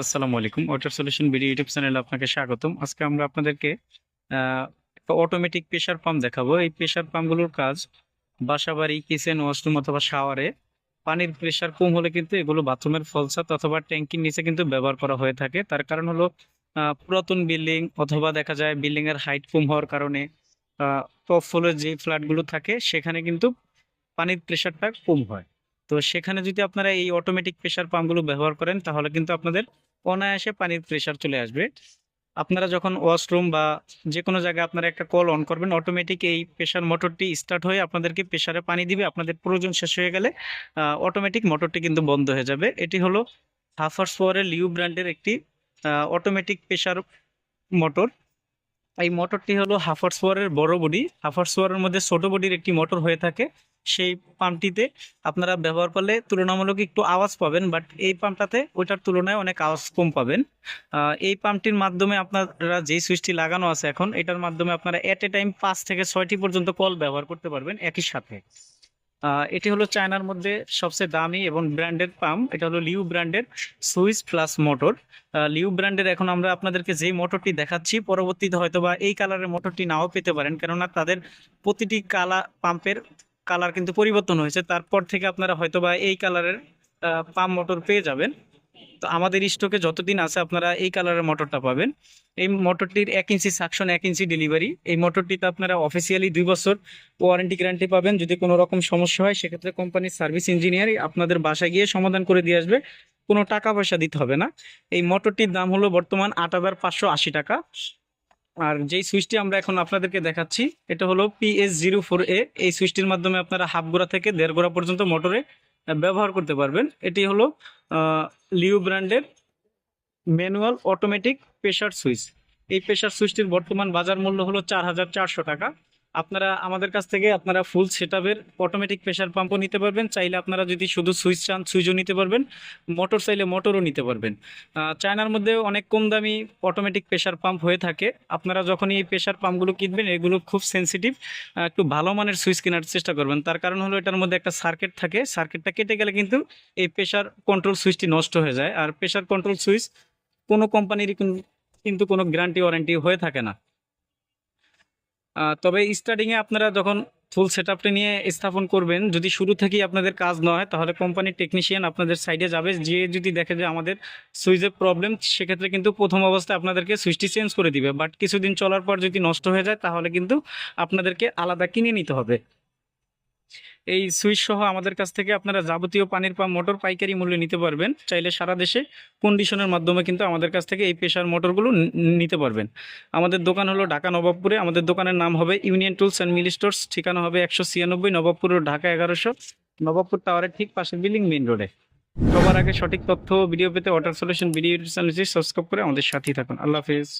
আসসালামু আলাইকুম water solution video YouTube চ্যানেলে আপনাকে স্বাগতম। আজকে আমরা আপনাদেরকে একটা অটোমেটিক প্রেসার পাম্প দেখাবো। এই প্রেসার পাম্পগুলোর কাজ বাসাবাড়ি কিচেন ওয়াশরুম অথবা শাওয়ারে পানির প্রেসার কম হলে কিন্তু এগুলো বাথরুমের ফলসাত অথবা ট্যাঙ্কির নিচে কিন্তু ব্যবহার করা হয়ে থাকে। তার কারণ হলো পুরাতন বিল্ডিং অথবা দেখা যায় বিল্ডিং এর হাইট কম হওয়ার কারণে টপ ফ্লোরের যে ফ্ল্যাটগুলো থাকে, সেখানে কিন্তু পানির প্রেসারটা কম হয়। তো সেখানে যদি আপনারা এই অটোমেটিক প্রেশার পাম্পগুলো ব্যবহার করেন, তাহলে কিন্তু আপনাদের অনায়াসে পানির প্রেশার চলে আসবে। আপনারা যখন ওয়াশরুম বা যে কোনো জায়গায় আপনারা একটা কল অন করবেন অটোমেটিক এই প্রেশার মোটরটি স্টার্ট হয়ে আপনাদেরকে প্রেশারে পানি দিবে, আপনাদের প্রয়োজন শেষ হয়ে গেলে অটোমেটিক মোটরটি কিন্তু বন্ধ হয়ে যাবে। এটি হলো হাফার্স পাওয়ারের লিউ ব্র্যান্ডের একটি অটোমেটিক প্রেশার মোটর এই মোটরটি হলো হাফার্স পাওয়ারের বড় বডি হাফার্স পাওয়ারের মধ্যে ছোট বডির একটি মোটর হয়ে থাকে। সেই পাম্পটিতে আপনারা ব্যবহার করলে তুলনামূলক একটু আওয়াজ পাবেন বাট এই পাম্পটাতে ওইটার তুলনায় অনেক আওয়াজ কম পাবেন। এই পাম্পটির মাধ্যমে আপনারা যেই সুইচটি লাগানো আছে এখন, এটার মাধ্যমে আপনারা এট এ টাইম পাঁচ থেকে ছয়টি পর্যন্ত কল ব্যবহার করতে পারবেন একই সাথে। এটি হলো চায়নার মধ্যে সবচেয়ে দামি এবং ব্র্যান্ডেড পাম্প, এটা হলো লিউ ব্র্যান্ডের সুইচ প্লাস মোটর। লিউ ব্র্যান্ডের এখন আমরা আপনাদেরকে যেই মোটরটি দেখাচ্ছি, পরবর্তীতে হয়তো বা এই কালারের মোটরটি নাও পেতে পারেন, কেননা তাদের প্রতিটি কালা পাম্পের কালার কিন্তু পরিবর্তন হয়েছে। তারপর থেকে আপনারা হয়তো বা এই কালারের পাম্প মোটর পেয়ে যাবেন। তো আমাদের স্টকে যতদিন আছে আপনারা এই কালারের মোটরটা পাবেন। এই মোটরটির এক ইঞ্চি সাকশন, এক ইঞ্চি ডেলিভারি। এই মোটরটিতে আপনারা অফিসিয়ালি দুই বছর ওয়ারেন্টি গ্যারান্টি পাবেন। যদি কোনো রকম সমস্যা হয়, সেক্ষেত্রে কোম্পানির সার্ভিস ইঞ্জিনিয়ারই আপনাদের বাসায় গিয়ে সমাধান করে দিয়ে আসবে। কোনো টাকা পয়সা দিতে হবে না। এই মোটরটির দাম হলো বর্তমান আট টাকা। আর যেই সুইচটি আমরা এখন আপনাদেরকে দেখাচ্ছি, এটা হলো পিএস জিরো ফোর এ এই সুইচটির মাধ্যমে আপনারা হাফ গোড়া থেকে দেড় গোড়া পর্যন্ত মোটরে ব্যবহার করতে পারবেন। এটি হলো লিউ ব্র্যান্ডের ম্যানুয়াল অটোমেটিক প্রেশার সুইচ। এই প্রেশার সুইচটির বর্তমান বাজার মূল্য হলো চার হাজার চারশো টাকা। আপনারা আমাদের কাছ থেকে আপনারা ফুল সেটআপের অটোমেটিক প্রেশার পাম্পও নিতে পারবেন। চাইলে আপনারা যদি শুধু সুইচ চান সুইচও নিতে পারবেন। মোটর চাইলে মোটরও নিতে পারবেন। চায়নার মধ্যে অনেক কম দামি অটোমেটিক প্রেশার পাম্প হয়ে থাকে। আপনারা যখনই এই প্রেশার পাম্পগুলো কিনবেন, এগুলো খুব সেনসিটিভ একটু ভালো মানের সুইচ কেনার চেষ্টা করবেন। তার কারণ হলো এটার মধ্যে একটা সার্কিট থাকে। সার্কিটটা কেটে গেলে কিন্তু এই প্রেশার কন্ট্রোল সুইচটি নষ্ট হয়ে যায়। আর প্রেশার কন্ট্রোল সুইচ কোনো কোম্পানিরই কিন- কিন্তু কোনো গ্যারান্টি ওয়ারেন্টি হয়ে থাকে না। তবে স্টার্টিংয়ে আপনারা যখন ফুল সেট নিয়ে স্থাপন করবেন, যদি শুরু থেকেই আপনাদের কাজ না হয়, তাহলে কোম্পানির টেকনিশিয়ান আপনাদের সাইডে যাবে। যে যদি দেখে যে আমাদের সুইচের প্রবলেম সেক্ষেত্রে কিন্তু প্রথম অবস্থায় আপনাদেরকে সুইচটি চেঞ্জ করে দিবে। বাট কিছুদিন চলার পর যদি নষ্ট হয়ে যায়, তাহলে কিন্তু আপনাদেরকে আলাদা কিনে নিতে হবে। এই সুইচ সহ আমাদের কাছ থেকে আপনারা যাবতীয় পানির পাম্প মোটর পাইকারি মূল্যে নিতে পারবেন। চাইলে সারা দেশে কন্ডিশনের মাধ্যমে কিন্তু আমাদের কাছ থেকে এই প্রেশার মোটরগুলো নিতে পারবেন। আমাদের দোকান হলো ঢাকা নবাবপুরে। আমাদের দোকানের নাম হবে union tools and mill stores ঠিকানা হবে একশো ছিয়ানব্বই নবাবপুর ঢাকা এগারোশো। নবাবপুর টাওয়ারের ঠিক পাশে বিল্ডিং মেইন রোডে সবার আগে সঠিক তথ্য ভিডিও পেতে ওয়াটার সলিউশন ভিডিও সাবস্ক্রাইব করে আমাদের সাথেই থাকুন। আল্লাহ হাফিজ।